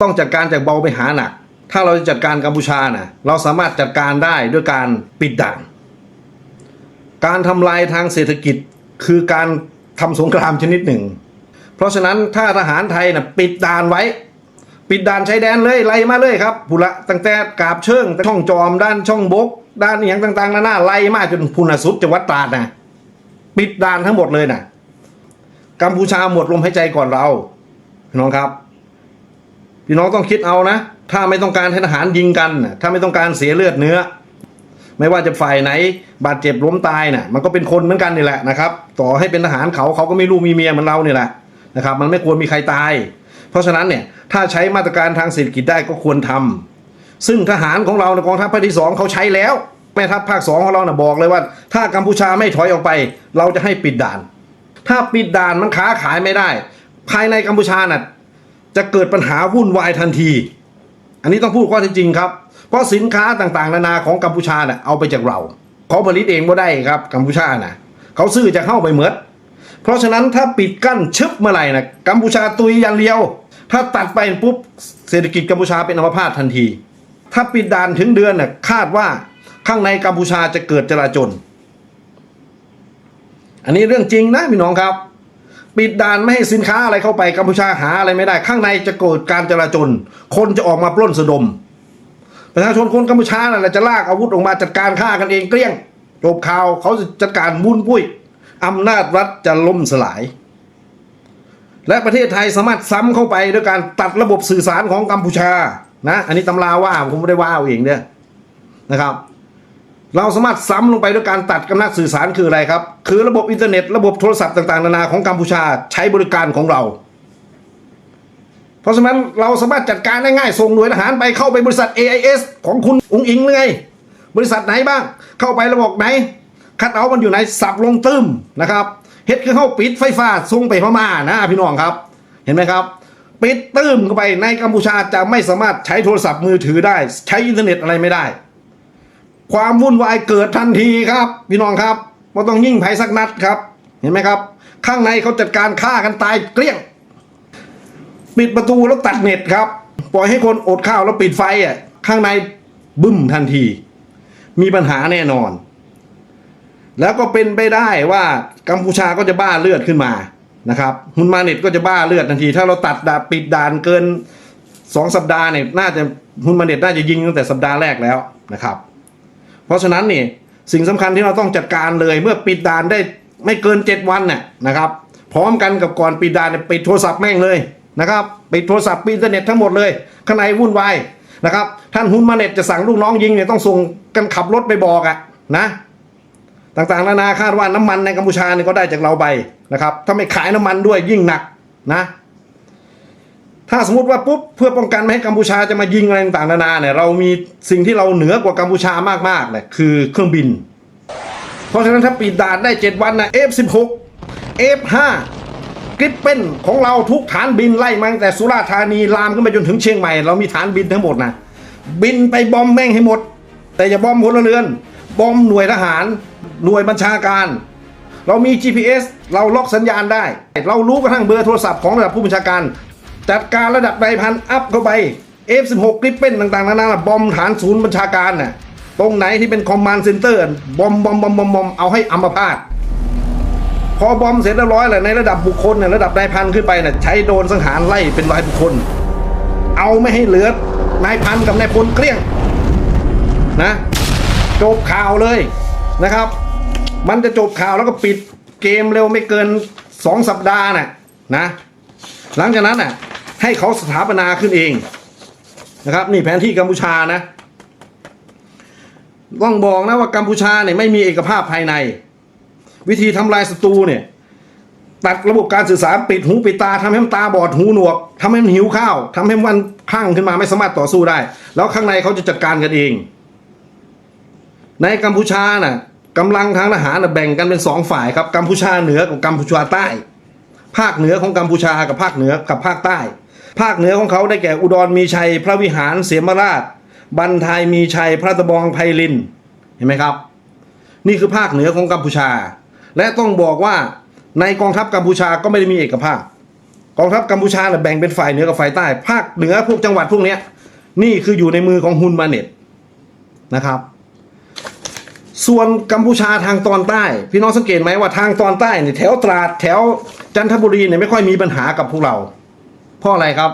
ต้องจัดการจากเบาไปหาหนัก ถ้าเราจะจัดการกัมพูชานะเราสามารถจัดการได้ด้วยการปิดด่าน การทำลายทางเศรษฐกิจคือการทำสงครามชนิดหนึ่ง เพราะฉะนั้นถ้าทหารไทยนะปิดด่านไว้ ปิดด่านชายแดนเลยไล่มาเลยครับพุละตั้งแต่กาบเชิงช่องจอมด้านช่องบก ด้านอหย่างต่างๆนานาไล่มาจนพุนสุดจังหวัดตราดนะปิดด่านทั้งหมดเลยนะกัมพูชาหมดลมหายใจก่อนเราน้องครับ พี่น้องต้องคิดเอานะ ถ้าไม่ต้องการให้ทหารยิงกัน ถ้าไม่ต้องการเสียเลือดเนื้อ ไม่ว่าจะฝ่ายไหน บาดเจ็บล้มตายน่ะ มันก็เป็นคนเหมือนกันนี่แหละนะครับ ต่อให้เป็นทหารเขาเขาก็ไม่รู้มีเมียเหมือนเราเนี่ยแหละนะครับ มันไม่ควรมีใครตาย เพราะฉะนั้นเนี่ยถ้าใช้มาตรการทางเศรษฐกิจได้ก็ควรทำซึ่งทหารของเราในกองทัพภาคที่สองเขาใช้แล้วแม่ทัพภาคสองของเราน่ะบอกเลยว่า ถ้ากัมพูชาไม่ถอยออกไป เราจะให้ปิดด่าน ถ้าปิดด่านมันค้าขายไม่ได้ ภายในกัมพูชาน่ะ จะเกิดปัญหาวุ่นวายทันที อันนี้ต้องพูดข้อเท็จจริงครับ เพราะสินค้าต่างๆ นานาของกัมพูชาเน่ะเอาไปจากเราเขาผลิตเองก็ได้ครับกัมพูชาน่ะเขาซื้อจะเข้าไปเหมือดเพราะฉะนั้นถ้าปิดกั้นชึบเมื่อไหร่นะกัมพูชาตุยอย่างเดียว ถ้าตัดไปปุ๊บเศรษฐกิจกัมพูชาเป็นอัมพาตทันที ถ้าปิดด่านถึงเดือนน่ะคาดว่าข้างในกัมพูชาจะเกิดจลาจลอันนี้เรื่องจริงนะพี่น้องครับ ปิดด่านไม่ให้สินค้าอะไรเข้าไปกัมพูชาหาอะไรไม่ได้ ข้างในจะเกิดการจราจน คนจะออกมาปล้นสะดม ประชาชนคนกัมพูชาน่ะจะลากอาวุธออกมาจัดการฆ่ากันเองเกลี้ยงจบข่าวเขาจะจัดการบุญปุ้ยอำนาจรัฐจะล่มสลาย และประเทศไทยสามารถซ้ำเข้าไปด้วยการตัดระบบสื่อสารของกัมพูชานะ อันนี้ตำราว่าผมไม่ได้ว่าเอาเองเนี่ยนะครับ เราสามารถซ้ำลงไปด้วยการตัดกำนัดสื่อสารคืออะไรครับ คือระบบอินเทอร์เน็ต ระบบโทรศัพท์ต่างๆ นานาของกัมพูชาใช้บริการของเรา เพราะฉะนั้นเราสามารถจัดการได้ง่ายส่งหน่วยทหารไปเข้าไปบริษัท AIS ของคุณอุงอิงเลยบริษัทไหนบ้าง เข้าไประบบไหน คัดเอามันอยู่ไหนสับลงตึมนะครับเฮ็ดคือเข้าปิดไฟฟ้าส่งไปพม่านะพี่น้องครับ เห็นไหมครับปิดตึมเข้าไปในกัมพูชาจะไม่สามารถใช้โทรศัพท์มือถือได้ ใช้อินเทอร์เน็ตอะไรไม่ได้ ความวุ่นวายเกิดทันทีครับ พี่น้องครับว่าต้องยิ่งไผสักนัดครับ เห็นไหมครับ ข้างในเขาจัดการฆ่ากันตายเกลี้ยง ปิดประตูแล้วตัดเน็ตครับ ปล่อยให้คนอดข้าวแล้วปิดไฟอะข้างในบึ้มทันที มีปัญหาแน่นอน แล้วก็เป็นไปได้ว่ากัมพูชาก็จะบ้าเลือดขึ้นมานะครับฮุนมาเน็ตก็จะบ้าเลือดทันที ถ้าเราตัดดาปิดด่านเกินสองสัปดาห์เนี่ยน่าจะฮุนมาเน็ตน่าจะยิงตั้งแต่สัปดาห์แรกแล้วนะครับ เพราะฉะนั้นนี่สิ่งสำคัญที่เราต้องจัดการเลย เมื่อปิดด่านได้ไม่เกิน 7 วันน่ะนะครับ พร้อมกันกับก่อนปิดด่านปิดโทรศัพท์แม่งเลยนะครับปิดโทรศัพท์ปิดอินเทอร์เน็ตทั้งหมดเลยข้างในวุ่นวายนะครับท่านฮุนมาเน็ตจะสั่งลูกน้องยิงเนี่ยต้องส่งกันขับรถไปบอกอะนะต่างๆนานาคาดว่าน้ำมันในกัมพูชาเนี่ยก็ได้จากเราไปนะครับถ้าไม่ขายน้ำมันด้วยยิ่งหนักนะ ถ้าสมมติว่าปุ๊บเพื่อป้องกันไม่ให้กัมพูชาจะมายิงอะไรต่างๆนานาเนี่ยเรามีสิ่งที่เราเหนือกว่ากัมพูชามากๆเลยคือเครื่องบิน เพราะฉะนั้นถ้าปิดด่านได้ 7 วันนะ F16 F5 กริปเป็นของเราทุกฐานบินไล่มาตั้งแต่สุราษฎร์ธานีลามขึ้นไปจนถึงเชียงใหม่เรามีฐานบินทั้งหมดนะบินไปบอมแม่งให้หมด แต่อย่าบอมพลเรือน บอมหน่วยทหาร หน่วยบัญชาการ เรามี GPS เราล็อกสัญญาณได้ เรารู้กระทั่งเบอร์โทรศัพท์ของระดับผู้บัญชาการ จัดการระดับนายพันอัพเข้าไป F16 กริปเป็นต่างๆนานาบอมฐานศูนย์บัญชาการน่ะตรงไหนที่เป็นคอมมานด์เซ็นเตอร์บอมบอมบอมบอมบอมเอาให้อัมพาตพอบอมเสร็จเรียบร้อยแล้วในระดับบุคคลเนี่ยระดับนายพันขึ้นไปเนี่ยใช้โดนสังหารไล่เป็นรายบุคคล เอาไม่ให้เหลือนายพันกับนายพลเกลี้ยงนะจบข่าวเลยนะครับ มันจะจบข่าวแล้วก็ปิดเกมเร็วไม่เกินสองสัปดาห์น่ะนะ หลังจากนั้นน่ะ ให้เขาสถาปนาขึ้นเองนะครับ นี่แผนที่กัมพูชานะ ต้องบอกนะว่ากัมพูชาเนี่ยไม่มีเอกภาพภายใน วิธีทำลายศัตรูเนี่ยตัดระบบการสื่อสารปิดหูปิดตาทำให้มันตาบอดหูหนวกทำให้มันหิวข้าวทำให้มันคลั่งขึ้นมาไม่สามารถต่อสู้ได้ แล้วข้างในเขาจะจัดการกันเอง ในกัมพูชาน่ะกำลังทางทหารน่ะแบ่งกันเป็นสองฝ่ายครับกัมพูชาเหนือกับกัมพูชาใต้ ภาคเหนือของกัมพูชากับภาคเหนือกับภาคใต้ ภาคเหนือของเขาได้แก่อุดรมีชัย พระวิหารเสียมราช บันทายมีชัย พระตะบองไพลิน เห็นไหมครับ นี่คือภาคเหนือของกัมพูชา และต้องบอกว่าในกองทัพกัมพูชาก็ไม่ได้มีเอกภาพ กองทัพกัมพูชาเนี่ยแบ่งเป็นฝ่ายเหนือกับฝ่ายใต้ ภาคเหนือพวกจังหวัดพวกนี้นี่คืออยู่ในมือของฮุนมาเน็ตนะครับ ส่วนกัมพูชาทางตอนใต้ พี่น้องสังเกตไหมว่าทางตอนใต้เนี่ยแถวตราดแถวจันทบุรีเนี่ยไม่ค่อยมีปัญหากับพวกเรา เพราะอะไรครับ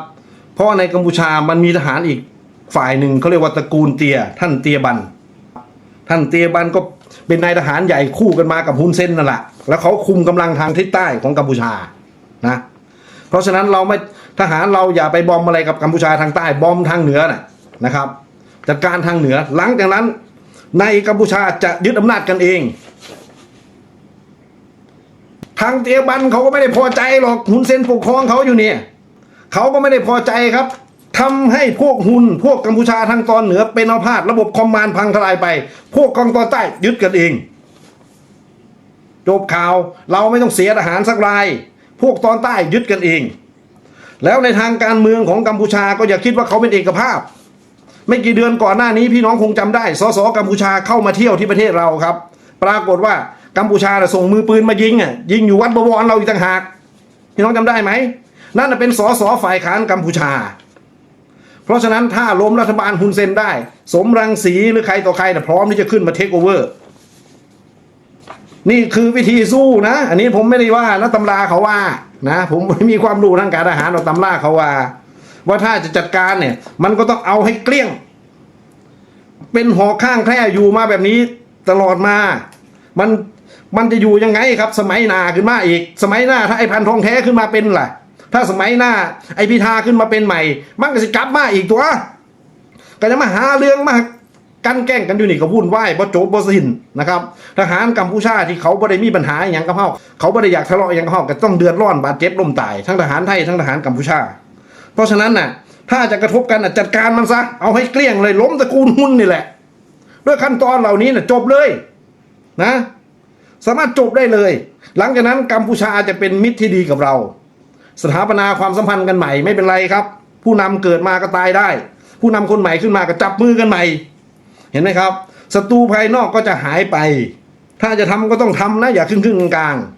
เพราะในกัมพูชามันมีทหารอีกฝ่ายหนึ่งเขาเรียกว่าตระกูลเตีย ท่านเตียบัน ท่านเตียบันก็เป็นนายทหารใหญ่คู่กันมากับฮุนเซนนั่นแหละแล้วเขาคุมกำลังทางทิศใต้ของกัมพูชานะเพราะฉะนั้นเราไม่ทหารเราอย่าไปบอมอะไรกับกัมพูชาทางใต้บอมทางเหนือนะนะครับจัดการทางเหนือหลังจากนั้น ในกัมพูชาจะยึดอำนาจกันเอง ทางเตียบันเขาก็ไม่ได้พอใจหรอกฮุนเซนปกครองเขาอยู่เนี่ย เขาก็ไม่ได้พอใจครับทำให้พวกฮุนพวกกัมพูชาทางตอนเหนือเป็นอาพาดระบบคอมมานพังทลายไป พวกกองตอนใต้ยึดกันเอง จบข่าวเราไม่ต้องเสียทหารสักราย พวกตอนใต้ยึดกันเอง แล้วในทางการเมืองของกัมพูชาก็อย่าคิดว่าเขาเป็นเอกภาพ ไม่กี่เดือนก่อนหน้านี้พี่น้องคงจำได้ สสกัมพูชาเข้ามาเที่ยวที่ประเทศเราครับ ปรากฏว่ากัมพูชาน่ะส่งมือปืนมายิงอะยิงอยู่วัดบวรเราอีกต่างหาก พี่น้องจำได้ไหม นั่นเป็นสสฝ่ายค้านกัมพูชา เพราะฉะนั้นถ้าล้มรัฐบาลฮุนเซนได้ สมรังสีหรือใครต่อใครนะพร้อมที่จะขึ้นมาเทคโอเวอร์นี่คือวิธีสู้นะ อันนี้ผมไม่ได้ว่านะตำราเขาว่านะ ผมไม่มีความรู้ทางการทหารหรอกตำราเขาว่า ว่าถ้าจะจัดการเนี่ย มันก็ต้องเอาให้เกลี้ยง เป็นหอข้างแคร่อยู่มาแบบนี้ตลอดมา มันมันจะอยู่ยังไงครับ สมัยหนาขึ้นมาอีก สมัยหน้าถ้าไอ้พันทองแท้ขึ้นมาเป็นล่ะ ถ้าสมัยหน้า ไอ้พิธาขึ้นมาเป็นใหม่ มันก็จะกลับมาอีกตัว ก็จะมาหาเรื่องมากันแกล้งกันอยู่นี่ก็วุ่นวายบ่โจบบ่สิ้นนะครับทหารกัมพูชาที่เขาบ่ได้มีปัญหาอย่างกับเฮาเขาบ่ได้อยากทะเลาะอย่างกับเฮาก็ต้องเดือดร้อนบาดเจ็บล้มตายทั้งทหารไทยทั้งทหารกัมพูชา เพราะฉะนั้นน่ะ ถ้าจะกระทบกันจัดการมันซะเอาให้เกลี้ยงเลยล้มตระกูลหุ้นนี่แหละ ด้วยขั้นตอนเหล่านี้น่ะจบเลยนะ สามารถจบได้เลย หลังจากนั้นกัมพูชาจะเป็นมิตรที่ดีกับเรา สถาปนาความสัมพันธ์กันใหม่ไม่เป็นไรครับ ผู้นำเกิดมาก็ตายได้ ผู้นำคนใหม่ขึ้นมาก็จับมือกันใหม่ เห็นไหมครับศัตรูภายนอกก็จะหายไป ถ้าจะทำก็ต้องทำนะอย่าครึ่งครึ่งกลางๆ